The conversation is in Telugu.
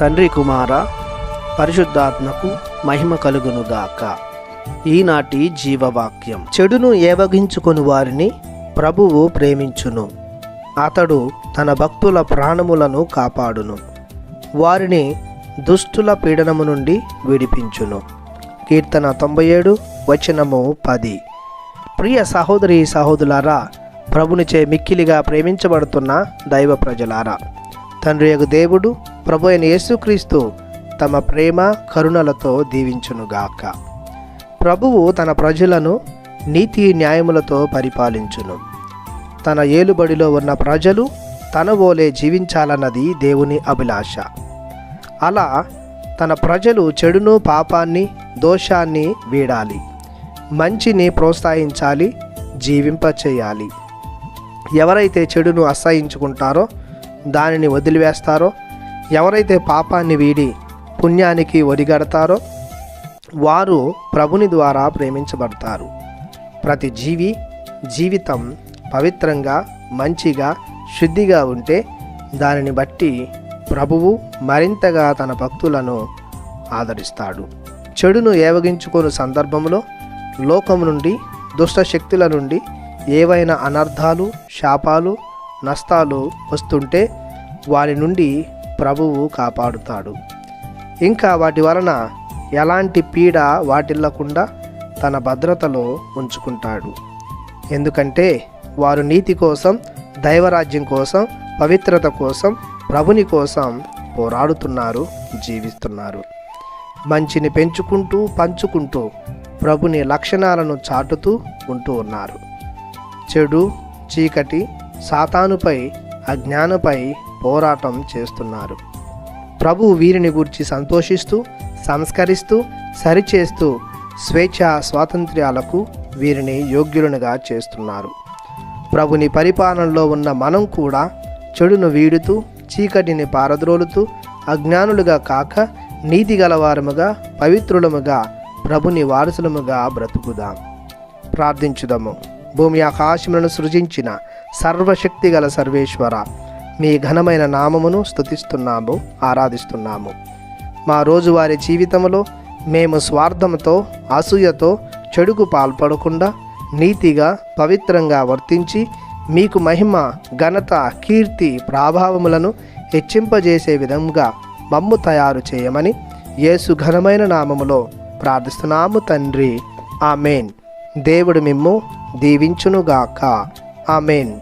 తండ్రి కుమార పరిశుద్ధాత్మకు మహిమ కలుగునుగాక. ఈనాటి జీవవాక్యం. చెడును ఏవగించుకొని వారిని ప్రభువు ప్రేమించును. అతడు తన భక్తుల ప్రాణములను కాపాడును. వారిని దుష్టుల పీడనము నుండి విడిపించును. కీర్తన తొంభై ఏడు వచనము పది. ప్రియ సహోదరి సహోదరులారా ప్రభునిచే మిక్కిలిగా ప్రేమించబడుతున్న దైవ ప్రజలారా తండ్రి యొక్క దేవుడు ప్రభు అయిన యేసుక్రీస్తు తమ ప్రేమ కరుణలతో దీవించునుగాక. ప్రభువు తన ప్రజలను నీతి న్యాయములతో పరిపాలించును. తన ఏలుబడిలో ఉన్న ప్రజలు తన ఓలే జీవించాలన్నది దేవుని అభిలాష. అలా తన ప్రజలు చెడును పాపాన్ని దోషాన్ని వీడాలి. మంచిని ప్రోత్సహించాలి జీవింపచేయాలి. ఎవరైతే చెడును అసహించుకుంటారో దానిని వదిలివేస్తారో ఎవరైతే పాపాన్ని వీడి పుణ్యానికి ఒడిగడతారో వారు ప్రభుని ద్వారా ప్రేమించబడతారు. ప్రతి జీవి జీవితం పవిత్రంగా మంచిగా శుద్ధిగా ఉంటే దానిని బట్టి ప్రభువు మరింతగా తన భక్తులను ఆదరిస్తాడు. చెడును ఏవగించుకోని సందర్భంలో లోకం నుండి దుష్ట శక్తుల నుండి ఏవైనా అనర్థాలు శాపాలు నష్టాలు వస్తుంటే వారి నుండి ప్రభువు కాపాడుతాడు. ఇంకా వాటి వలన ఎలాంటి పీడ వాటిల్లకుండా తన భద్రతలో ఉంచుకుంటాడు. ఎందుకంటే వారు నీతి కోసం దైవరాజ్యం కోసం పవిత్రత కోసం ప్రభుని కోసం పోరాడుతున్నారు జీవిస్తున్నారు. మంచిని పెంచుకుంటూ పంచుకుంటూ ప్రభుని లక్షణాలను చాటుతూ ఉంటూ ఉన్నారు. చెడు చీకటి సాతానుపై అజ్ఞానపై పోరాటం చేస్తున్నారు. ప్రభు వీరిని గురించి సంతోషిస్తూ సంస్కరిస్తూ సరిచేస్తూ స్వేచ్ఛ స్వాతంత్ర్యాలకు వీరిని యోగ్యులనుగా చేస్తున్నారు. ప్రభుని పరిపాలనలో ఉన్న మనం కూడా చెడును వీడుతూ చీకటిని పారద్రోలుతూ అజ్ఞానులుగా కాక నీతి గలవారముగా పవిత్రులముగా ప్రభుని వారసులముగా బ్రతుకుదాం. ప్రార్థించుదాము. భూమి ఆకాశములను సృజించిన సర్వశక్తి గల సర్వేశ్వర మీ ఘనమైన నామమును స్థుతిస్తున్నాము ఆరాధిస్తున్నాము. మా రోజువారీ జీవితంలో మేము స్వార్థంతో అసూయతో చెడుకు పాల్పడకుండా నీతిగా పవిత్రంగా వర్తించి మీకు మహిమ ఘనత కీర్తి ప్రాభావములను హెచ్చింపజేసే విధంగా మమ్ము తయారు చేయమని యేసు ఘనమైన నామములో ప్రార్థిస్తున్నాము తండ్రి. ఆమెన్. దేవుడు మిమ్ము దీవించునుగాక. ఆమెన్.